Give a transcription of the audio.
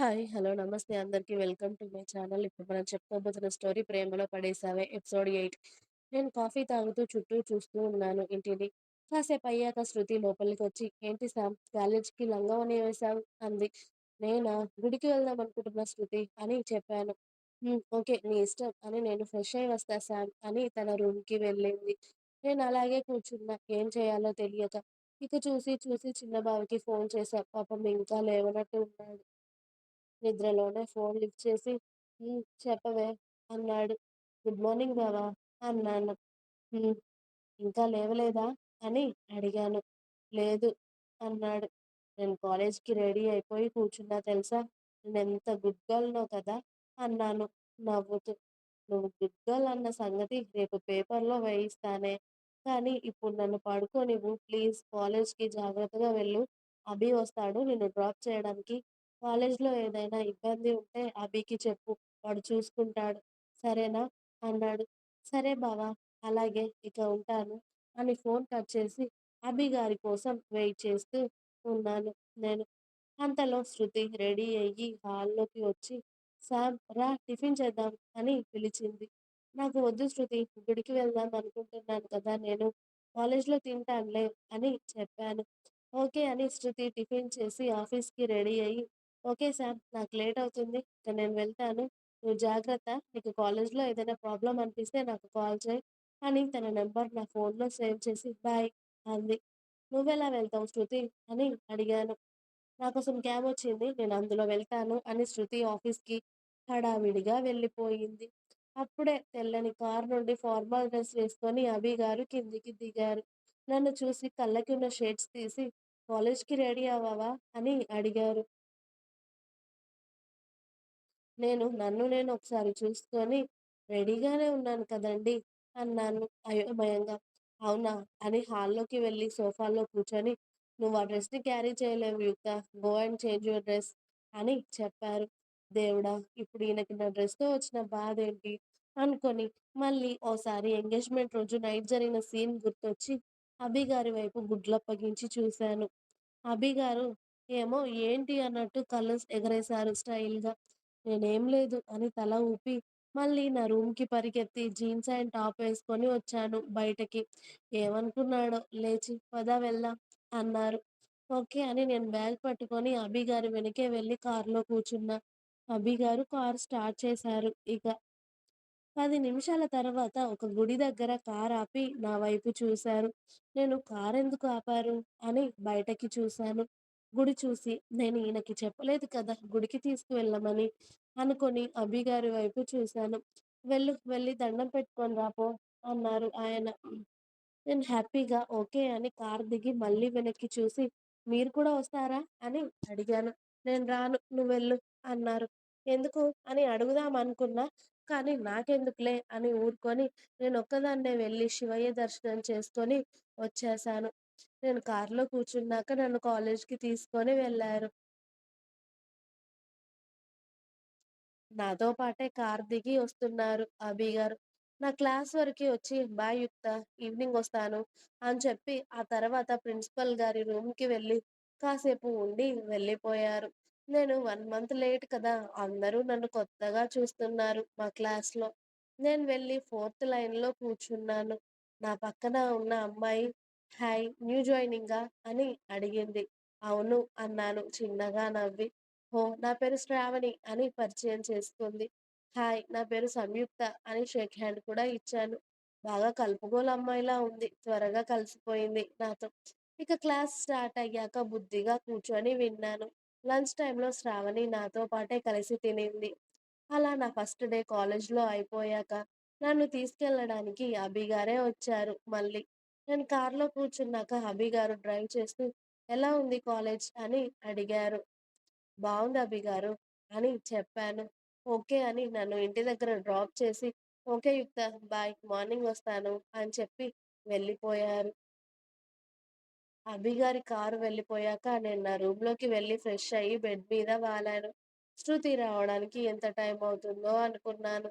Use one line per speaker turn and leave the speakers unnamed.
Hi. Hello. నమస్తే అందరికి. Welcome to my channel. ఇప్పుడు మనం చెప్పుకోబోతున్న స్టోరీ 'ప్రేమలో పడేసావే' ఎపిసోడ్ ఎయిట్ నేను కాఫీ తాగుతూ చుట్టూ చూస్తూ ఉన్నాను ఇంటిని. కాసేపు అయ్యాక శృతి లోపలికి వచ్చి ఏంటి సామ్ కాలేజ్‌కి లంగం వేసావు అంది. నేనా గుడికి వెళ్దాం అనుకుంటున్నా శృతి అని చెప్పాను. ఓకే. నీ ఇష్టం అని నేను ఫ్రెష్ అయి వస్తా సామ్ అని తన రూమ్‌కి వెళ్ళింది. నేను అలాగే కూర్చున్నా ఏం చేయాలో తెలియక. ఇక చూసి చూసి చిన్న బావికి ఫోన్ చేశా. పాపం ఇంకా లేవనట్టు ఉన్నాడు. నిద్రలోనే ఫోన్ లిఫ్ట్ చేసి చెప్పవే అన్నాడు. గుడ్ మార్నింగ్ బావా అన్నాను. ఇంకా లేవలేదా అని అడిగాను. లేదు అన్నాడు. నేను కాలేజ్‌కి రెడీ అయిపోయి కూర్చున్నా తెలుసా! నేనెంత గుడ్ గర్ల్‌నో కదా! అన్నాను నవ్వుతూ. నువ్వు గుడ్ గర్ల్ అన్న సంగతి రేపు పేపర్‌లో వేయిస్తానే. కానీ ఇప్పుడు నన్ను పడుకోనివ్వు ప్లీజ్ కాలేజ్‌కి జాగ్రత్తగా వెళ్ళు. అభి వస్తాడు నిన్ను డ్రాప్ చేయడానికి. కాలేజ్‌లో ఏదైనా ఇబ్బంది ఉంటే అభికి చెప్పు. వాడు చూసుకుంటాడు. సరేనా? అన్నాడు. సరే బావ అలాగే ఇక ఉంటాను అని ఫోన్ కట్ చేసి అభి గారి కోసం వెయిట్ చేస్తూ ఉన్నాను నేను. అంతలో శృతి రెడీ అయ్యి హాల్లోకి వచ్చి సామ్ రా టిఫిన్ చేద్దాం అని పిలిచింది. నాకు వద్దు శృతి గుడికి వెళ్దాం అనుకుంటున్నాను కదా నేను. కాలేజ్‌లో తింటానులే అని చెప్పాను. ఓకే అని శృతి టిఫిన్ చేసి ఆఫీస్‌కి రెడీ అయ్యి ఓకే సార్ నాకు లేట్ అవుతుంది. ఇక నేను వెళ్తాను. నువ్వు జాగ్రత్త. నీకు కాలేజ్‌లో ఏదైనా ప్రాబ్లం అనిపిస్తే నాకు కాల్ చేయి అని తన నెంబర్ నా ఫోన్‌లో సేవ్ చేసి బాయ్ అంది. నువ్వెలా వెళ్తావు శృతి అని అడిగాను. నాకోసం క్యాబ్ వచ్చింది. నేను అందులో వెళ్తాను అని శృతి ఆఫీస్‌కి హడావిడిగా వెళ్ళిపోయింది. అప్పుడే తెల్లని కార్ నుండి ఫార్మల్ డ్రెస్ వేసుకొని అభి గారు కిందికి దిగారు. నన్ను చూసి కళ్ళకి ఉన్న షేడ్స్ తీసి కాలేజ్‌కి రెడీ అవ్వవా అని అడిగారు. నేను నన్ను నేను ఒకసారి చూసుకొని రెడీగానే ఉన్నాను కదండీ! అన్నాను అయోమయంగా. అవునా! అని హాల్లోకి వెళ్ళి సోఫాలో కూర్చొని నువ్వు ఆ డ్రెస్‌ని క్యారీ చేయలేవు Yukta. Go and change your dress అని చెప్పారు. దేవుడా! ఇప్పుడు ఈయనకి నా డ్రెస్‌తో వచ్చిన బాధేంటి అనుకొని మళ్ళీ ఓసారి ఎంగేజ్‌మెంట్ రోజు నైట్ జరిగిన సీన్ గుర్తొచ్చి అభి గారి వైపు గుడ్లప్పగించి చూశాను. అభి గారు ఏమో ఏంటి అన్నట్టు కలర్స్ ఎగరేశారు స్టైల్‌గా. నేనేం లేదు అని తల ఊపి మళ్ళీ నా రూమ్‌కి పరిగెత్తి జీన్స్ అండ్ టాప్ వేసుకొని వచ్చాను బయటకి. ఏమనుకున్నాడో లేచి పద వెళ్దాం అన్నారు. ఓకే అని నేను బ్యాగ్ పట్టుకొని అభి గారి వెనకే వెళ్ళి కారులో కూర్చున్నా. అభి గారు కారు స్టార్ట్ చేశారు ఇక. 10 నిమిషాల తర్వాత ఒక గుడి దగ్గర కారాపి నా వైపు చూశారు. నేను కారెందుకు ఆపారు అని బయటకి చూశాను. గుడి చూసి నేను ఈయనకి చెప్పలేదు కదా గుడికి తీసుకువెళ్ళమని అనుకొని అభి గారి వైపు చూశాను. వెళ్ళు వెళ్ళి దండం పెట్టుకొని రాపో అన్నారు ఆయన. నేను హ్యాపీగా ఓకే అని కార్ దిగి మళ్ళీ వెనక్కి చూసి మీరు కూడా వస్తారా అని అడిగాను. నేను రాను నువ్వు వెళ్ళు అన్నారు. ఎందుకు అని అడుగుదాం అనుకున్నా కానీ నాకెందుకులే అని ఊరుకొని నేను ఒక్కదాన్నే వెళ్ళి శివయ్య దర్శనం చేసుకొని వచ్చేసాను నేను కారులో కూర్చున్నాక నన్ను కాలేజ్‌కి తీసుకొని వెళ్ళారు నాతో పాటే కారు దిగి వస్తున్నారు అబీ గారు. నా క్లాస్ వరకి వచ్చి బాయ్ యుక్త ఈవినింగ్ వస్తాను అని చెప్పి ఆ తర్వాత ప్రిన్సిపల్ గారి రూమ్‌కి వెళ్ళి కాసేపు ఉండి వెళ్ళిపోయారు. నేను 1 మంత్ లేట్ కదా! అందరూ నన్ను కొత్తగా చూస్తున్నారు మా క్లాస్‌లో. నేను వెళ్ళి ఫోర్త్ లైన్‌లో కూర్చున్నాను. నా పక్కన ఉన్న అమ్మాయి హాయ్ న్యూ జాయినింగా అని అడిగింది. అవును అన్నాను చిన్నగా నవ్వి. హో నా పేరు శ్రావణి అని పరిచయం చేసుకుంది. హాయ్ నా పేరు సంయుక్త అని షేక్ హ్యాండ్ కూడా ఇచ్చాను. బాగా కలుపుగోలు అమ్మాయిలా ఉంది. త్వరగా కలిసిపోయింది నాతో. ఇక క్లాస్ స్టార్ట్ అయ్యాక బుద్ధిగా కూర్చొని విన్నాను. లంచ్ టైంలో శ్రావణి నాతో పాటే కలిసి తినింది. అలా నా ఫస్ట్ డే కాలేజ్‌లో అయిపోయాక నన్ను తీసుకెళ్ళడానికి అభిగారే వచ్చారు మళ్ళీ. నేను కార్‌లో కూర్చున్నాక అభి గారు డ్రైవ్ చేస్తూ ఎలా ఉంది కాలేజ్ అని అడిగారు. బాగుంది అభి గారు అని చెప్పాను. ఓకే అని నన్ను ఇంటి దగ్గర డ్రాప్ చేసి ఓకే యుక్త బాయ్ మార్నింగ్ వస్తాను అని చెప్పి వెళ్ళిపోయారు. అభి గారి కారు వెళ్ళిపోయాక నేను నా రూమ్‌లోకి వెళ్ళి ఫ్రెష్ అయ్యి బెడ్ మీద వాలాను. శృతి రావడానికి ఎంత టైం అవుతుందో అనుకున్నాను.